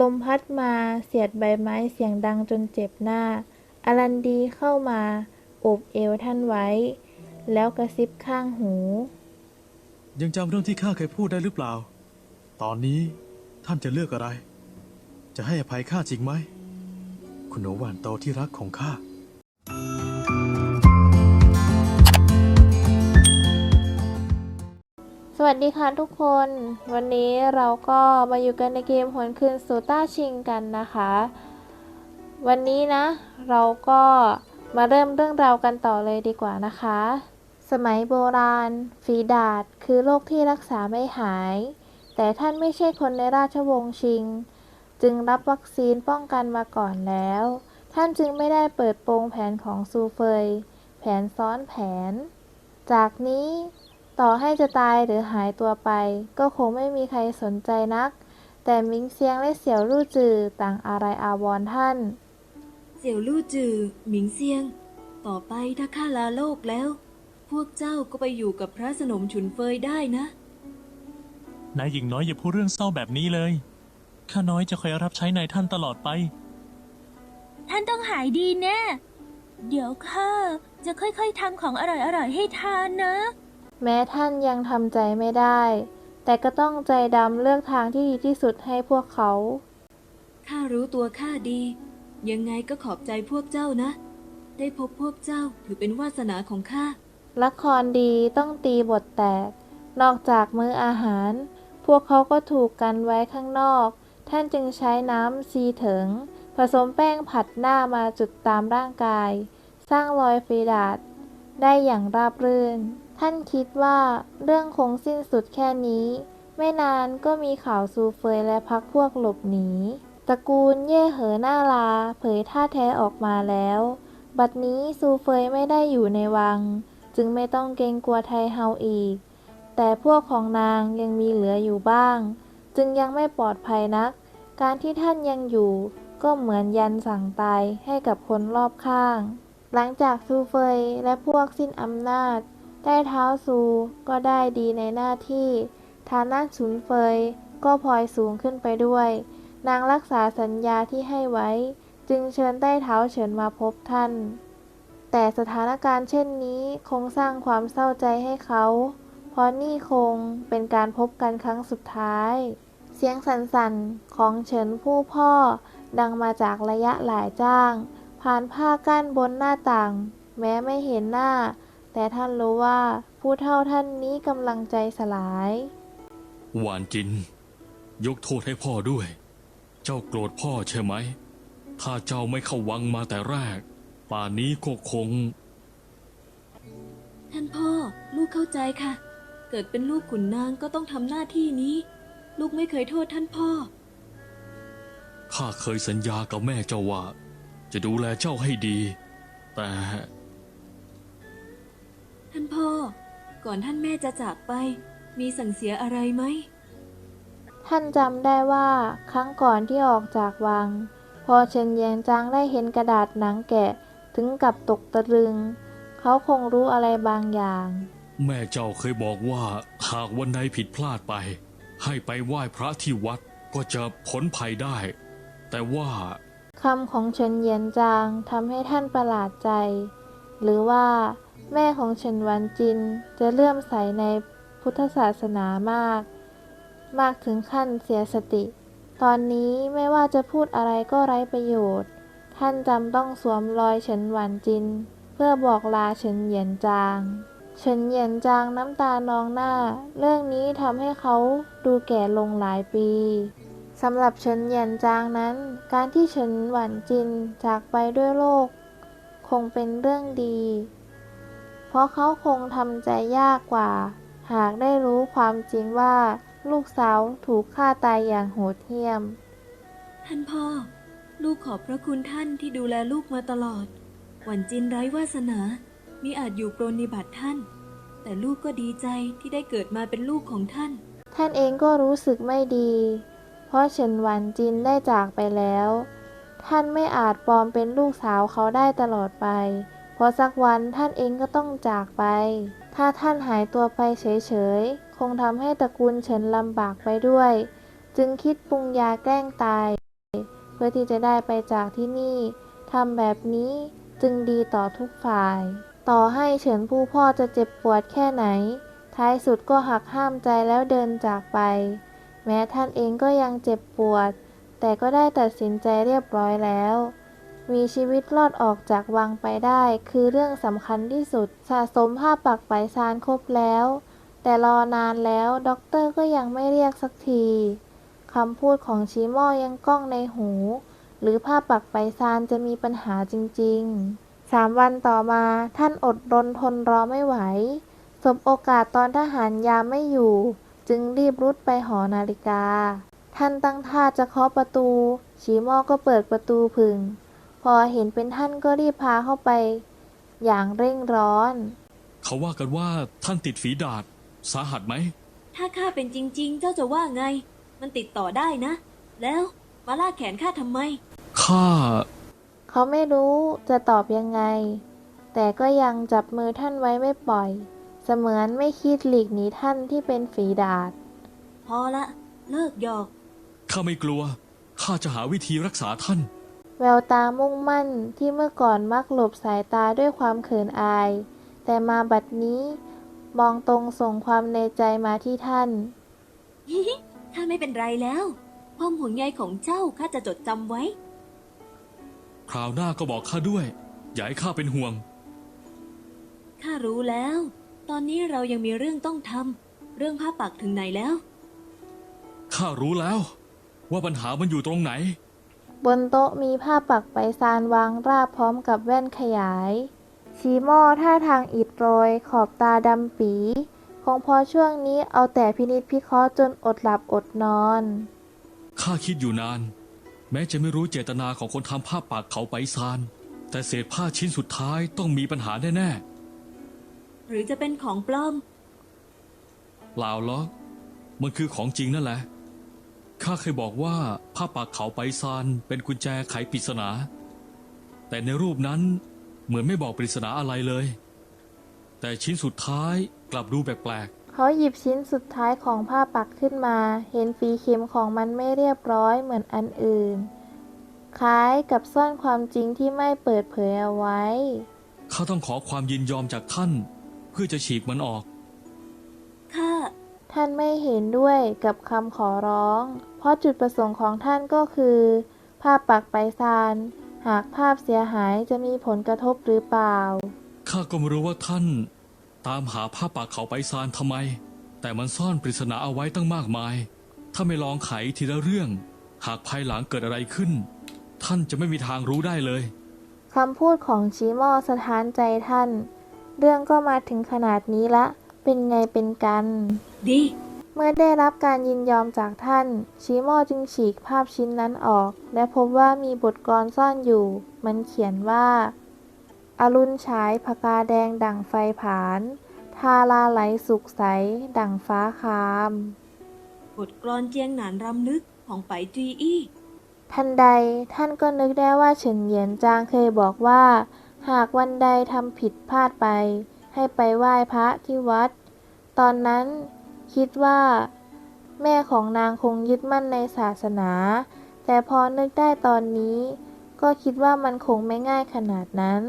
ลมพัดมาเสียดใบไม้เสียงดังจนเจ็บหน้า อลันดีเข้ามาโอบเอวท่านไว้ แล้วกระซิบข้างหู ยังจำเรื่องที่ข้าเคยพูดได้หรือเปล่า ตอนนี้ท่านจะเลือกอะไร จะให้อภัยข้าจริงไหม คุณหนูหวานโตที่รักของข้า วัสดีค่ะทุกคน วันนี้เราก็มาอยู่กันในเกมหวนคืนสูต้าชิงกันนะคะ วันนี้นะ เราก็มาเริ่มเรื่องราวกันต่อเลยดีกว่านะคะ สมัยโบราณ ฝีดาษคือโรคที่รักษาไม่หาย แต่ท่านไม่ใช่คนในราชวงศ์ชิง จึงรับวัคซีนป้องกันมาก่อนแล้ว ท่านจึงไม่ได้เปิดโปงแผนของซูเฟย แผนซ้อนแผน จากนี้ ต่อให้จะตายหรือหายตัวไป ก็คงไม่มีใครสนใจนัก แต่มิงเซียงและเสี่ยวลู่จือต่างอะไรอาวรณ์ท่าน เสี่ยวลู่จือหมิงเซียง ต่อไปถ้าข้าลาโลกแล้ว พวกเจ้าก็ไปอยู่กับพระสนมฉุนเฟยได้นะ นายหญิงน้อยอย่าพูดเรื่องเศร้าแบบนี้เลย ข้าน้อยจะคอยรับใช้นายท่านตลอดไป ท่านต้องหายดีแน่ เดี๋ยวข้าจะค่อยๆทำของอร่อยๆให้ทานนะ แม้ท่านยังทำใจไม่ได้ แต่ก็ต้องใจดำเลือกทางที่ดีที่สุดให้พวกเขา ข้ารู้ตัวข้าดี ยังไงก็ขอบใจพวกเจ้านะ ได้พบพวกเจ้าถือเป็นวาสนาของข้า ละครดีต้องตีบทแตก นอกจากมื้ออาหาร พวกเขาก็ถูกกันไว้ข้างนอก ท่านจึงใช้น้ำซีเถิง ผสมแป้งผัดหน้ามาจุดตามร่างกาย สร้างรอยฟีดาดได้อย่างราบรื่น ท่านคิดว่าเรื่องคงสิ้นสุดแค่นี้ ไม่นานก็มีข่าวซูเฟยและพักพวกหลบหนีตระกูลเย่เหอหน้าลาเผยท่าแท้ออกมาแล้ว บัดนี้ซูเฟยไม่ได้อยู่ในวัง จึงไม่ต้องเกรงกลัวไทเฮาอีก แต่พวกของนางยังมีเหลืออยู่บ้าง จึงยังไม่ปลอดภัยนัก การที่ท่านยังอยู่ ก็เหมือนยันสั่งตายให้กับคนรอบข้าง หลังจากซูเฟยและพวกสิ้นอำนาจ ได้เท้าซูก็ได้ดีในหน้าที่ ฐานะฉุนเฟยก็พลอยสูงขึ้นไปด้วย นางรักษาสัญญาที่ให้ไว้ จึงเชิญใต้เท้าเฉินมาพบท่าน แต่สถานการณ์เช่นนี้คงสร้างความเศร้าใจให้เขา เพราะนี่คงเป็นการพบกันครั้งสุดท้าย เสียงสั่นๆของเฉินผู้พ่อดังมาจากระยะหลายจ้าง ผ่านผ้ากั้นบนหน้าต่าง แม้ไม่เห็นหน้า แต่ท่านรู้ว่าผู้เฒ่าท่านนี้กำลังใจสลาย หวานจิน ยกโทษให้พ่อด้วย เจ้าโกรธพ่อใช่ไหม ถ้าเจ้าไม่เข้าวังมาแต่แรก ป่านนี้ก็คง ท่านพ่อ ลูกเข้าใจค่ะ เกิดเป็นลูกขุนนางก็ต้องทำหน้าที่นี้ ลูกไม่เคยโทษท่านพ่อ ข้าเคยสัญญากับแม่เจ้าว่า จะดูแลเจ้าให้ดี แต่ ท่านพ่อ ก่อนท่านแม่จะจากไป มีสั่งเสียอะไรไหม ท่านจำได้ว่าครั้งก่อนที่ออกจากวัง พอเฉินเยียงจางได้เห็นกระดาษหนังแกะถึงกับตกตะลึง เขาคงรู้อะไรบางอย่าง แม่เจ้าเคยบอกว่าหากวันใดผิดพลาดไป ให้ไปไหว้พระที่วัดก็จะพ้นภัยได้ แต่ว่าคำของเฉินเยียนจางทำให้ท่านประหลาดใจ หรือว่าแม่ของเฉินหวันจินจะเลื่อมใสในพุทธศาสนามาก มากถึงขั้นเสียสติ ตอนนี้ไม่ว่าจะพูดอะไรก็ไร้ประโยชน์ ท่านจำต้องสวมรอยเฉินหวันจิน เพื่อบอกลาเฉินเหยียนจางเฉินเหยียนจางน้ำตานองหน้า เรื่องนี้ทำให้เขาดูแก่ลงหลายปีสำหรับเฉินเหยียนจางนั้น การที่เฉินหวันจินจากไปด้วยโรค คงเป็นเรื่องดี เพราะเขาคงทำใจยากกว่า หากได้รู้ความจริงว่า ลูกสาวถูกฆ่าตายอย่างโหดเหี้ยม ท่านพ่อ ลูกขอบพระคุณท่านที่ดูแลลูกมาตลอด หวันจินไร้วาสนามิอาจอยู่ปรนนิบัติท่าน แต่ลูกก็ดีใจที่ได้เกิดมาเป็นลูกของท่าน ท่านเองก็รู้สึกไม่ดี เพราะเฉินหวันจินได้จากไปแล้ว ท่านไม่อาจปลอมเป็นลูกสาวเขาได้ตลอดไป เพราะสักวันท่านเองก็ต้องจากไป ถ้าท่านหายตัวไปเฉยๆ คงทำให้ตระกูลเฉินลำบากไปด้วย จึงคิดปรุงยาแกล้งตาย เพื่อที่จะได้ไปจากที่นี่ ทำแบบนี้จึงดีต่อทุกฝ่าย ต่อให้เฉินผู้พ่อจะเจ็บปวดแค่ไหน ท้ายสุดก็หักห้ามใจแล้วเดินจากไป แม้ท่านเองก็ยังเจ็บปวด แต่ก็ได้ตัดสินใจเรียบร้อยแล้ว มีชีวิตรอดออกจากวังไปได้ คือเรื่องสำคัญที่สุด สะสมผ้าปักไปซานครบแล้ว แต่รอนานแล้วด็อกเตอร์ก็ยังไม่เรียกสักทีคำพูดของชีมอยังก้องในหู หรือผ้าปักไปซานจะมีปัญหาจริงๆสามวันต่อมาท่านอดรนทนรอไม่ไหว สบโอกาสตอนทหารยามไม่อยู่ จึงรีบรุดไปหอนาฬิกา ท่านตั้งท่าจะเคาะประตูชีมอก็เปิดประตูผึ่งพอเห็นเป็นท่านก็รีบพาเข้าไป อย่างเร่งร้อน เขาว่ากันว่าท่านติดฝีดาษสาหัสไหม ถ้าข้าเป็นจริง ๆ เจ้าจะว่าไง มันติดต่อได้นะ แล้วมาลากแขนข้าทำไม ข้า เขาไม่รู้จะตอบยังไง แต่ก็ยังจับมือท่านไว้ไม่ปล่อย เสมือนไม่คิดหลีกหนีท่านที่เป็นฝีดาษพอละ เลิกหยอก ข้าไม่กลัว ข้าจะหาวิธีรักษาท่าน แววตามุ่งมั่นที่เมื่อก่อนมักหลบสายตาด้วยความเขินอาย แต่มาบัดนี้ มองตรงส่งความในใจมาที่ท่านข้าไม่เป็นไรแล้ว ความห่วงใยของเจ้าข้าจะจดจำไว้ คราวหน้าก็บอกข้าด้วย อย่าให้ข้าเป็นห่วง ข้ารู้แล้ว ตอนนี้เรายังมีเรื่องต้องทำเรื่องผ้าปักถึงไหนแล้ว ข้ารู้แล้ว ว่าปัญหามันอยู่ตรงไหน บนโต๊ะมีผ้าปักไปซานวางราบพร้อมกับแว่นขยาย ชีหม้อท่าทางอิดโรย ขอบตาดำปี คงเพอช่วงนี้เอาแต่พินิจพิเคราะห์จนอดหลับอดนอน ข้าคิดอยู่นาน แม้จะไม่รู้เจตนาของคนทำผ้าปากเขาไปซาน แต่เศษผ้าชิ้นสุดท้ายต้องมีปัญหาแน่หรือจะเป็นของปลอม ๆเปล่าหรอกมันคือของจริงนั่นแหละ ข้าเคยบอกว่าผ้าปากเขาไปซานเป็นกุญแจไขปริศนา แต่ในรูปนั้นเหมือนไม่บอกปริศนาอะไรเลย แต่ชิ้นสุดท้ายกลับดูแปลกเขาหยิบชิ้นสุดท้ายของผ้าปักขึ้นมา เห็นฝีเข็มของมันไม่เรียบร้อยเหมือนอันอื่น คล้ายกับซ่อนความจริงที่ไม่เปิดเผยเอาไว้ ๆ ข้าต้องขอความยินยอมจากท่าน เพื่อจะฉีกมันออกข้า ท่านไม่เห็นด้วยกับคำขอร้อง เพราะจุดประสงค์ของท่านก็คือ ภาพปักไปซาน หากภาพเสียหายจะมีผลกระทบหรือเปล่า ข้าก็ไม่รู้ว่าท่าน ตามหาผ้าปากเขาไปซานทำไม แต่มันซ่อนปริศนาเอาไว้ตั้งมากมาย ถ้าไม่ลองไขทีละเรื่อง หากภายหลังเกิดอะไรขึ้น ท่านจะไม่มีทางรู้ได้เลยคำพูดของชิโมอสถานใจท่าน เรื่องก็มาถึงขนาดนี้ละ เป็นไงเป็นกัน ดี เมื่อได้รับการยินยอมจากท่าน ชิโมอจึงฉีกภาพชิ้นนั้นออก และพบว่ามีบทกลอนซ่อนอยู่ มันเขียนว่า อรุณฉายผกาแดงดั่งไฟผาน ทาราไหลสุกใส ดั่งฟ้าคาม บทกลอนเจียงหนานรำลึกของไปจีอี้ ทันใดท่านก็นึกได้ว่าเฉินเหยียนจางเคยบอกว่า หากวันใดทำผิดพลาดไป ให้ไปไหว้พระที่วัด ตอนนั้น คิดว่า แม่ของนางคงยึดมั่นในศาสนา แต่พอนึกได้ตอนนี้ ก็คิดว่ามันคงไม่ง่ายขนาดนั้น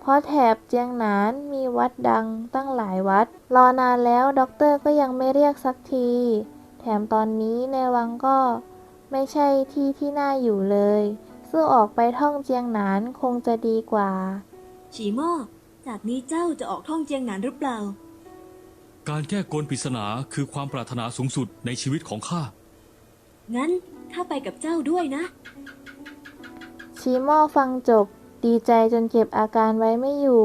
เพราะแถบเจียงหนานมีวัดดังตั้งหลายวัด รอนานแล้วด็อกเตอร์ก็ยังไม่เรียกสักที แถมตอนนี้ในวังก็ไม่ใช่ที่ที่น่าอยู่เลย ซึ่งออกไปท่องเจียงหนานคงจะดีกว่า ฉีหม้อจากนี้เจ้าจะออกท่องเจียงหนานหรือเปล่า การแก้กลปริศนาคือความปรารถนาสูงสุดในชีวิตของข้า งั้นข้าไปกับเจ้าด้วยนะ ชีหม้อฟังจบ ดีใจจนเก็บอาการไว้ไม่อยู่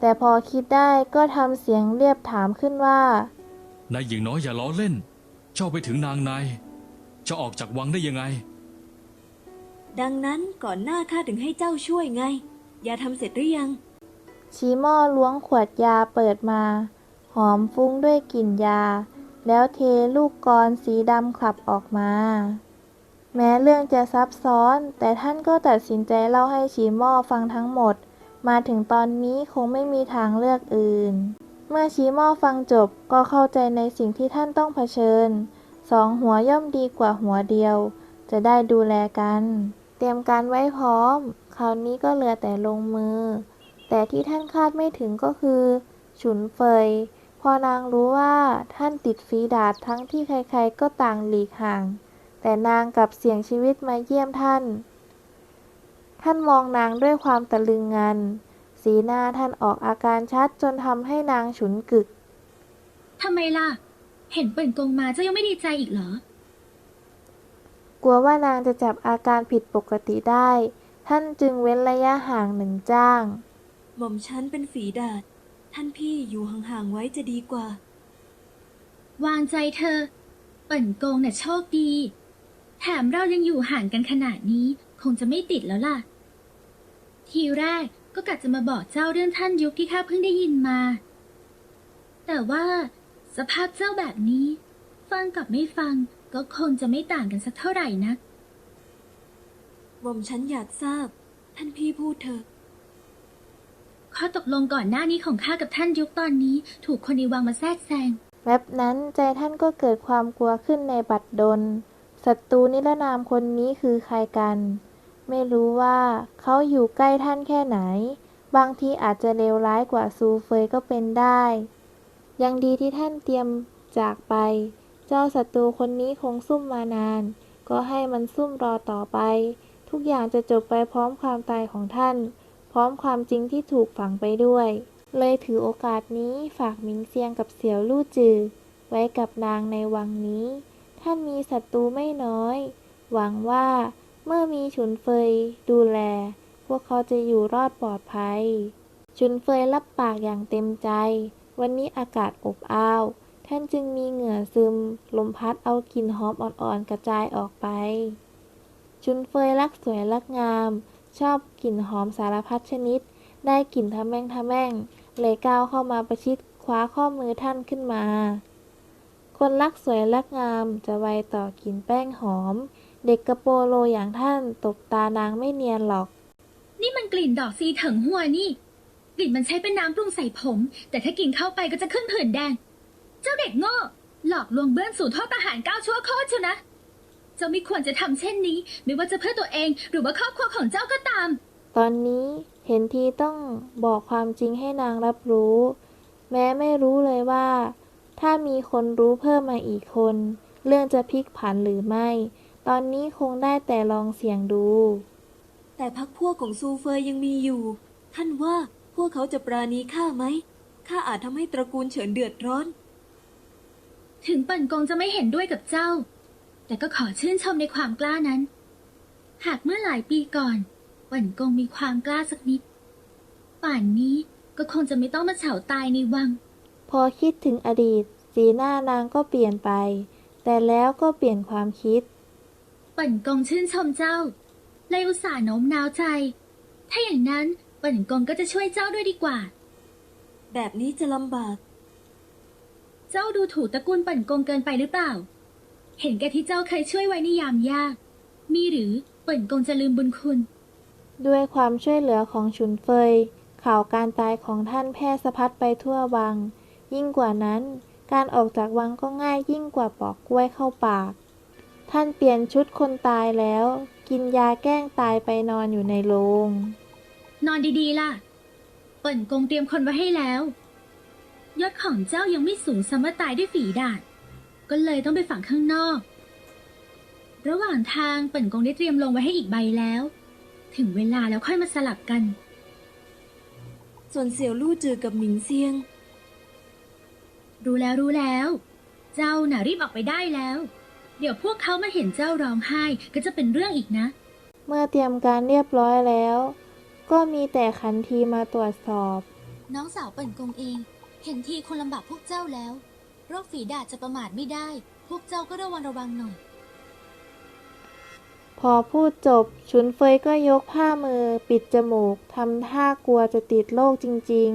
แต่พอคิดได้ก็ทำเสียงเรียบถามขึ้นว่านายหญิงน้อยอย่าล้อเล่น เจ้าไปถึงนางในจะออกจากวังได้ยังไง ดังนั้นก่อนหน้าข้าถึงให้เจ้าช่วยไง อย่าทำเสร็จหรือยัง ชีหม้อล้วงขวดยาเปิดมา หอมฟุ้งด้วยกลิ่นยา แล้วเทลูกกรสีดำขับออกมา แม้เรื่องจะซับซ้อน แต่ท่านก็ตัดสินใจเล่าให้ชีหม้อฟังทั้งหมด มาถึงตอนนี้คงไม่มีทางเลือกอื่น เมื่อชีหม้อฟังจบก็เข้าใจในสิ่งที่ท่านต้องเผชิญ สองหัวย่อมดีกว่าหัวเดียว จะได้ดูแลกัน เตรียมการไว้พร้อม คราวนี้ก็เหลือแต่ลงมือ แต่ที่ท่านคาดไม่ถึงก็คือ ฉุนเฟย พอนางรู้ว่าท่านติดฝีดาษทั้งที่ใครๆก็ต่างหลีกห่าง แต่นางกลับเสี่ยงชีวิตมาเยี่ยมท่าน ท่านมองนางด้วยความตะลึงงัน สีหน้าท่านออกอาการชัดจนทำให้นางฉุนกึกทำไมล่ะ เห็นเปิ่นกงมาเจ้ายังไม่ดีใจอีกเหรอ กลัวว่านางจะจับอาการผิดปกติได้ ท่านจึงเว้นระยะห่างหนึ่งจ้าง หม่อมฉันเป็นฝีดาด ท่านพี่อยู่ห่างๆไว้จะดีกว่า วางใจเธอ เปิ่นกงน่ะโชคดี แถมเรายังอยู่ห่างกันขนาดนี้ คงจะไม่ติดแล้วล่ะ ทีแรกก็กะจะมาบอกเจ้าเรื่องท่านยุคที่ข้าเพิ่งได้ยินมา แต่ว่าสภาพเจ้าแบบนี้ ฟังกับไม่ฟังก็คงจะไม่ต่างกันสักเท่าไหร่นะหม่อมฉันอยากทราบ ท่านพี่พูดเถอะ ข้อตกลงก่อนหน้านี้ของข้ากับท่านยุคตอนนี้ ถูกคนในวังมาแทรกแซง แวบนั้นใจท่านก็เกิดความกลัวขึ้นในบัดดล ศัตรูนิรนามคนนี้คือใครกัน ไม่รู้ว่าเขาอยู่ใกล้ท่านแค่ไหน บางทีอาจจะเลวร้ายกว่าซูเฟยก็เป็นได้ ยังดีที่ท่านเตรียมจากไป เจ้าศัตรูคนนี้คงซุ่มมานาน ก็ให้มันซุ่มรอต่อไป ทุกอย่างจะจบไปพร้อมความตายของท่าน พร้อมความจริงที่ถูกฝังไปด้วย เลยถือโอกาสนี้ฝากหมิงเซียงกับเสี่ยวลู่จือ ไว้กับนางในวังนี้ ท่านมีศัตรูไม่น้อย หวังว่าเมื่อมีฉุนเฟยดูแล พวกเขาจะอยู่รอดปลอดภัย ฉุนเฟยรับปากอย่างเต็มใจ วันนี้อากาศอบอ้าว ท่านจึงมีเหงื่อซึม ลมพัดเอากลิ่นหอมอ่อนๆกระจายออกไปชุนเฟยรักสวยรักงาม ชอบกลิ่นหอมสารพัดชนิด ได้กลิ่นทะแม่งทะแม่ง เลยก้าวเข้ามาประชิดคว้าข้อมือท่านขึ้นมา คนรักสวยรักงามจะไวต่อกลิ่นแป้งหอม เด็กกระโปโลอย่างท่านตบตานางไม่เนียนหรอก นี่มันกลิ่นดอกซีเถิงหัวนี่ กลิ่นมันใช้เป็นน้ำปรุงใส่ผม แต่ถ้ากินเข้าไปก็จะขึ้นผื่นแดง เจ้าเด็กโง่หลอกลวงเบื้อนสู่โทษประหารก้าวชั่วโคตรเชียวนะ เจ้าไม่ควรจะทำเช่นนี้ ไม่ว่าจะเพื่อตัวเองหรือว่าครอบครัวของเจ้าก็ตาม ตอนนี้เห็นทีต้องบอกความจริงให้นางรับรู้ แม้ไม่รู้เลยว่า ถ้ามีคนรู้เพิ่มมาอีกคน เรื่องจะพลิกผันหรือไม่ ตอนนี้คงได้แต่ลองเสี่ยงดู แต่พักพวกของซูเฟยยังมีอยู่ ท่านว่าพวกเขาจะปราณีข้าไหมข้าอาจทำให้ตระกูลเฉินเดือดร้อน ถึงเปิ่นกงจะไม่เห็นด้วยกับเจ้า แต่ก็ขอชื่นชมในความกล้านั้น หากเมื่อหลายปีก่อนเปิ่นกงมีความกล้าสักนิด ป่านนี้ก็คงจะไม่ต้องมาเฉาตายในวัง พอคิดถึงอดีต สีหน้านางก็เปลี่ยนไป แต่แล้วก็เปลี่ยนความคิดเปิ่นกงชื่นชมเจ้า เลยอุตส่าห์โน้มน้าวใจ ถ้าอย่างนั้นเปิ่นกงก็จะช่วยเจ้าด้วยดีกว่า แบบนี้จะลำบาก เจ้าดูถูกตระกูลเปิ่นกงเกินไปหรือเปล่า เห็นแก่ที่เจ้าเคยช่วยไว้ในยามยาก มีหรือเปิ่นกงจะลืมบุญคุณ ด้วยความช่วยเหลือของฉุนเฟย ข่าวการตายของท่านแพร่สะพัดไปทั่ววัง ยิ่งกว่านั้น การออกจากวังก็ง่ายยิ่งกว่าปอกกล้วยเข้าปาก ท่านเปลี่ยนชุดคนตายแล้ว กินยาแกล้งตายไปนอนอยู่ในโรงนอนดีๆล่ะ เปิ่นกงเตรียมคนไว้ให้แล้วยศของเจ้ายังไม่สูงสมตายด้วยฝีดาษ ก็เลยต้องไปฝังข้างนอก ระหว่างทางเปิ่นกงได้เตรียมลงไว้ให้อีกใบแล้ว ถึงเวลาแล้วค่อยมาสลับกัน ส่วนเสี่ยวลู่จือกับหมิงเซียง รู้แล้วรู้แล้ว เจ้าน่ะรีบออกไปได้แล้ว เดี๋ยวพวกเขามาเห็นเจ้าร้องไห้ก็จะเป็นเรื่องอีกนะ เมื่อเตรียมการเรียบร้อยแล้ว ก็มีแต่ขันทีมาตรวจสอบ น้องสาวเปิ่นกงเอง เห็นทีคนลำบากพวกเจ้าแล้ว โรคฝีดาษจะประมาทไม่ได้ พวกเจ้าก็ระวังระวังหน่อย พอพูดจบฉุนเฟยก็ยกผ้ามือ ปิดจมูกทำท่ากลัวจะติดโรคจริง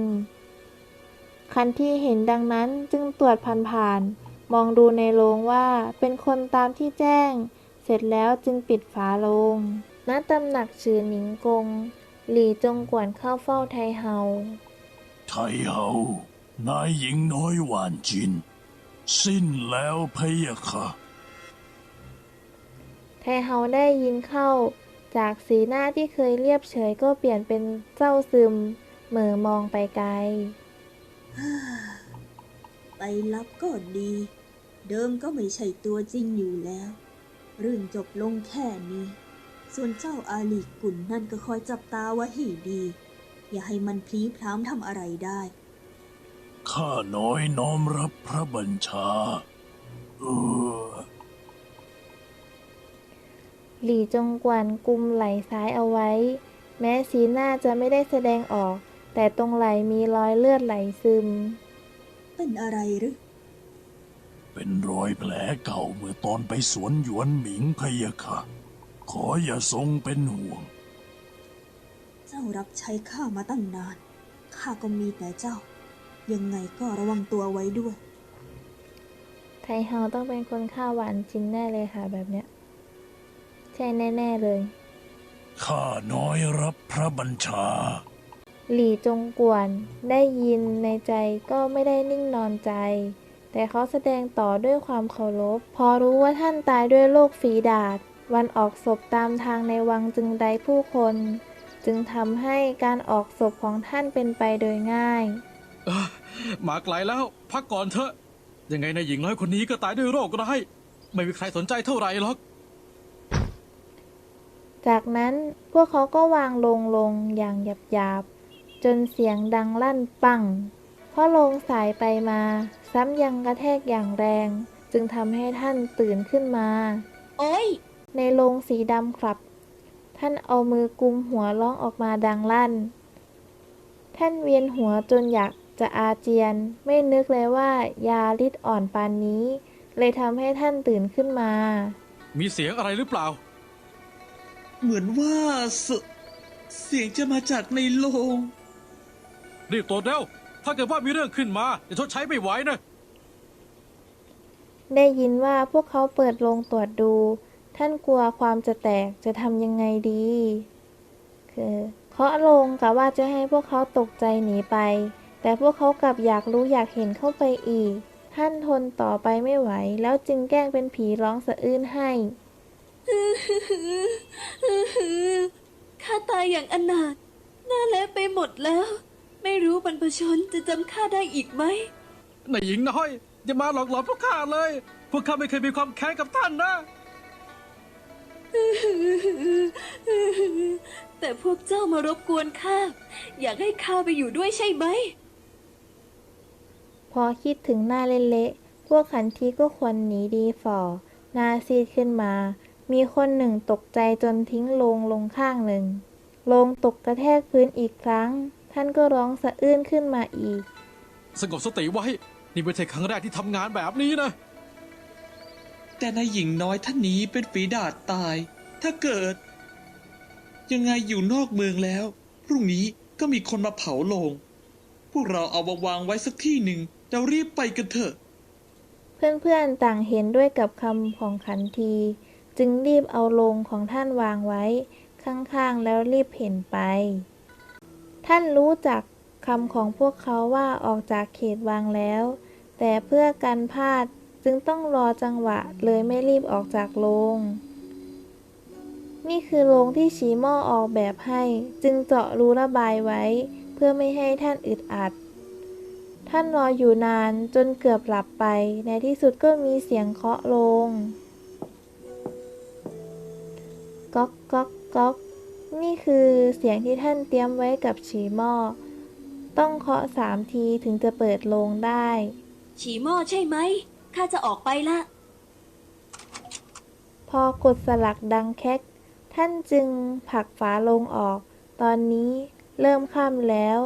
ๆ คันที่เห็นดังนั้นจึงตรวจผ่านๆมองดูในโรงว่าเป็นคนตามที่แจ้ง เสร็จแล้วจึงปิดฝาโรงณตำหนักชื่อหนิงกง หลี่จงกวนเข้าเฝ้าไทเฮาไทเฮานายหญิงน้อยหวานจิน สิ้นแล้วพะยะค่ะ ไทเฮาได้ยินเข้า จากสีหน้าที่เคยเรียบเฉยก็เปลี่ยนเป็นเศร้าซึม เหม่อมองไปไกล ไปรับก็ดี เดิมก็ไม่ใช่ตัวจริงอยู่แล้ว เรื่องจบลงแค่นี้ ส่วนเจ้าอาลีกุลนั่นก็คอยจับตาไว้ให้ดี อย่าให้มันพลีพล้ำทำอะไรได้ ข้าน้อยน้อมรับพระบัญชาเออหลี่จงกวนกุมไหล่ซ้ายเอาไว้ แม้สีหน้าจะไม่ได้แสดงออก แต่ตรงไหล่มีรอยเลือดไหลซึม เป็นอะไรหรือ เป็นรอยแผลเก่าเมื่อตอนไปสวนหยวนหมิงพะยะค่ะ ขออย่าทรงเป็นห่วง เจ้ารับใช้ข้ามาตั้งนาน ข้าก็มีแต่เจ้า ยังไงก็ระวังตัวไว้ด้วย ไทเฮาต้องเป็นคนฆ่าหวานจริงแน่เลยค่ะแบบเนี้ย ใช่แน่ ๆเลย ข้าน้อยรับพระบัญชา หลี่จงกวน ได้ยินในใจก็ไม่ได้นิ่งนอนใจ แต่เขาแสดงต่อด้วยความเคารพ พอรู้ว่าท่านตายด้วยโรคฝีดาษวันออกศพตามทางในวังจึงไดผู้คน จึงทำให้การออกศพของท่านเป็นไปโดยง่าย เอ้อมาไกลแล้ว พักก่อนเถอะ ยังไงนายหญิงน้อยคนนี้ก็ตายด้วยโรคร้ายไม่มีใครสนใจเท่าไหร่หรอก จากนั้นพวกเขาก็วางลงลงอย่างหยาบๆจนเสียงดังลั่นปัง เพราะลงสายไปมา ซ้ำยังกระแทกอย่างแรง จึงทำให้ท่านตื่นขึ้นมา โอ้ย ในโรงสีดำครับ ท่านเอามือกุมหัวร้องออกมาดังลั่น ท่านเวียนหัวจนอยาก จะอาเจียน ไม่นึกเลยว่ายาฤทธิ์อ่อนปานนี้ เลยทำให้ท่านตื่นขึ้นมา มีเสียงอะไรหรือเปล่า เหมือนว่าเสเสียงจะมาจากในโรงรีบตรวจเร็วถ้าเกิดว่ามีเรื่องขึ้นมาจะชดใช้ไม่ไหวนะ ได้ยินว่าพวกเขาเปิดโรงตรวจดู ท่านกลัวความจะแตกจะทำยังไงดี คือเคาะโรงกะว่าจะให้พวกเขาตกใจหนีไป แต่พวกเขากลับอยากรู้อยากเห็นเข้าไปอีก ท่านทนต่อไปไม่ไหว แล้วจึงแกล้งเป็นผีร้องสะอื้นให้ข้าตายอย่างอนาถหน้าเละไปหมดแล้ว ไม่รู้บรรพชนจะจำข้าได้อีกไหมนายหญิงน้อย อย่ามาหลอกหลอนพวกข้าเลย พวกข้าไม่เคยมีความแค้นกับท่านนะ แต่พวกเจ้ามารบกวนข้า อยากให้ข้าไปอยู่ด้วยใช่ไหม พอคิดถึงหน้าเละๆพวกขันทีก็ควรหนีดีฝ่อหน้าซีดขึ้นมา มีคนหนึ่งตกใจจนทิ้งโลงลงข้างหนึ่งโลงตกกระแทกพื้นอีกครั้ง ท่านก็ร้องสะอื้นขึ้นมาอีก สงบสติไว้ นี่ไม่ใช่ครั้งแรกที่ทำงานแบบนี้นะ แต่นายหญิงน้อยท่านนี้เป็นฝีดาดตาย ถ้าเกิด ยังไงอยู่นอกเมืองแล้ว พรุ่งนี้ก็มีคนมาเผาโลง พวกเราเอามาวางไว้สักที่หนึ่ง เรารีบไปกันเถอะ เพื่อนๆต่างเห็นด้วยกับคำของขันที จึงรีบเอาลงของท่านวางไว้ ข้างๆแล้วรีบเห็นไป ท่านรู้จักคำของพวกเขาว่าออกจากเขตวางแล้ว แต่เพื่อกันพลาดจึงต้องรอจังหวะเลยไม่รีบออกจากโรงนี่คือโรงที่ชีหม้อออกแบบให้ จึงเจาะรูระบายไว้ เพื่อไม่ให้ท่านอึดอัด ท่านรออยู่นานจนเกือบหลับไป ในที่สุดก็มีเสียงเคาะโลง ก๊อกก๊อกก๊อก นี่คือเสียงที่ท่านเตรียมไว้กับฉีหม้อ ต้องเคาะสามทีถึงจะเปิดโลงได้ ฉีหม้อใช่ไหม ข้าจะออกไปละ พอกดสลักดังแคก ท่านจึงผลักฝาโลงออก ตอนนี้เริ่มค่ำแล้ว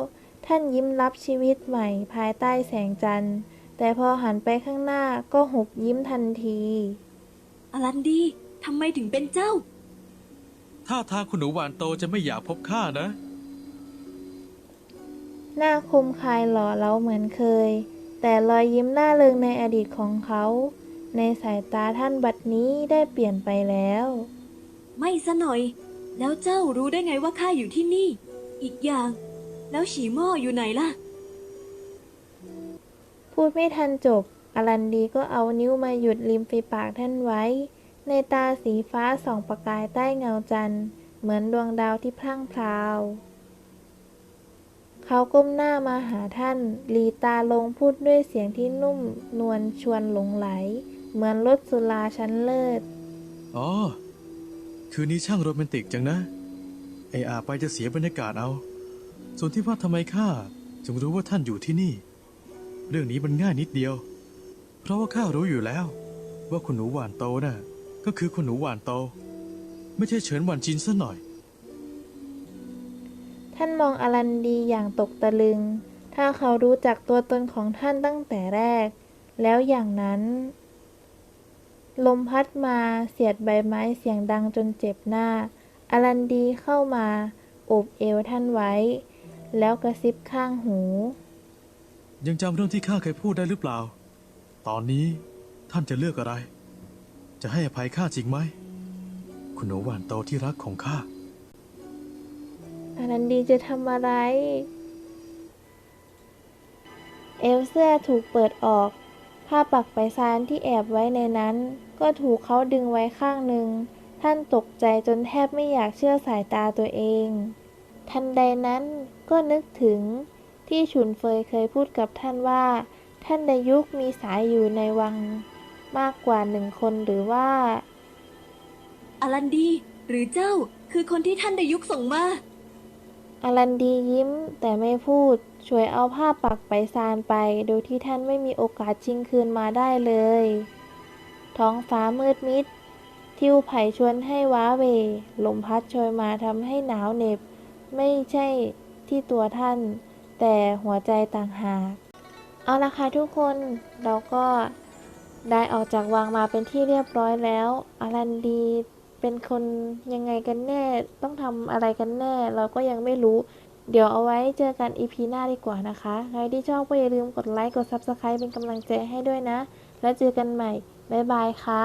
ท่านยิ้มรับชีวิตใหม่ภายใต้แสงจันทร์ แต่พอหันไปข้างหน้าก็หุบยิ้มทันที อลันดีทำไมถึงเป็นเจ้า ถ้าทางคุณหนูหวานโตจะไม่อยากพบข้านะ หน้าคมคายหล่อเล้าเหมือนเคย แต่รอยยิ้มน่าเริงในอดีตของเขา ในสายตาท่านบัดนี้ได้เปลี่ยนไปแล้ว ไม่ซะหน่อย แล้วเจ้ารู้ได้ไงว่าข้าอยู่ที่นี่ อีกอย่าง แล้วฉีหม้ออยู่ไหนล่ะ พูดไม่ทันจบ อลันดีก็เอานิ้วมาหยุดริมฝีปากท่านไว้ ในตาสีฟ้าส่องประกายใต้เงาจันทร์ เหมือนดวงดาวที่พรั่งพราว เขาก้มหน้ามาหาท่านหลีตาลงพูดด้วยเสียงที่นุ่มนวลชวนหลงไหล เหมือนรถสุราชั้นเลิศ อ๋อ คืนนี้ช่างโรแมนติกจังนะไออาไปจะเสียบรรยากาศเอา ส่วนที่ว่าทำไมข้าจึงรู้ว่าท่านอยู่ที่นี่ เรื่องนี้มันง่ายนิดเดียว เพราะว่าข้ารู้อยู่แล้ว ว่าคุณหนูหวานโตน่ะก็คือคุณหนูหวานโต ไม่ใช่เฉินหวานจินซะหน่อย ท่านมองอลันดีอย่างตกตะลึง ถ้าเขารู้จักตัวตนของท่านตั้งแต่แรก แล้วอย่างนั้น ลมพัดมาเสียดใบไม้เสียงดังจนเจ็บหน้า อลันดีเข้ามาโอบเอวท่านไว้ แล้วกระซิบข้างหู ยังจำเรื่องที่ข้าเคยพูดได้หรือเปล่า ตอนนี้ท่านจะเลือกอะไร จะให้อภัยข้าจริงไหม คุณหนูหวานโตที่รักของข้าอลันดีจะทำอะไร เอวเสื้อถูกเปิดออก ผ้าปักไปซานที่แอบไว้ในนั้น ก็ถูกเขาดึงไว้ข้างหนึ่ง ท่านตกใจจนแทบไม่อยากเชื่อสายตาตัวเอง ทันใดนั้น ก็นึกถึงที่ฉุนเฟยเคยพูดกับท่านว่า ท่านดายุคมีสายอยู่ในวังมากกว่าหนึ่งคนหรือว่า อลันดี หรือเจ้าคือคนที่ท่านดายุคส่งมา อลันดียิ้มแต่ไม่พูด ช่วยเอาผ้าปักไปซานไป โดยที่ท่านไม่มีโอกาสชิงคืนมาได้เลย ท้องฟ้ามืดมิด ทิวไผ่ชวนให้ว้าเหวลมพัดโชยมาทำให้หนาวเหน็บ ไม่ใช่ ที่ตัวท่าน แต่หัวใจต่างหาก เอาละค่ะทุกคนเราก็ได้ออกจากวังมาเป็นที่เรียบร้อยแล้วอลันดีเป็นคนยังไงกันแน่ ต้องทำอะไรกันแน่ เราก็ยังไม่รู้ เดี๋ยวเอาไว้เจอกันอีพีหน้าดีกว่านะคะ ใครที่ชอบก็อย่าลืมกดไลค์ กด Subscribe เป็นกำลังใจให้ด้วยนะ แล้วเจอกันใหม่ บ๊ายบายค่ะ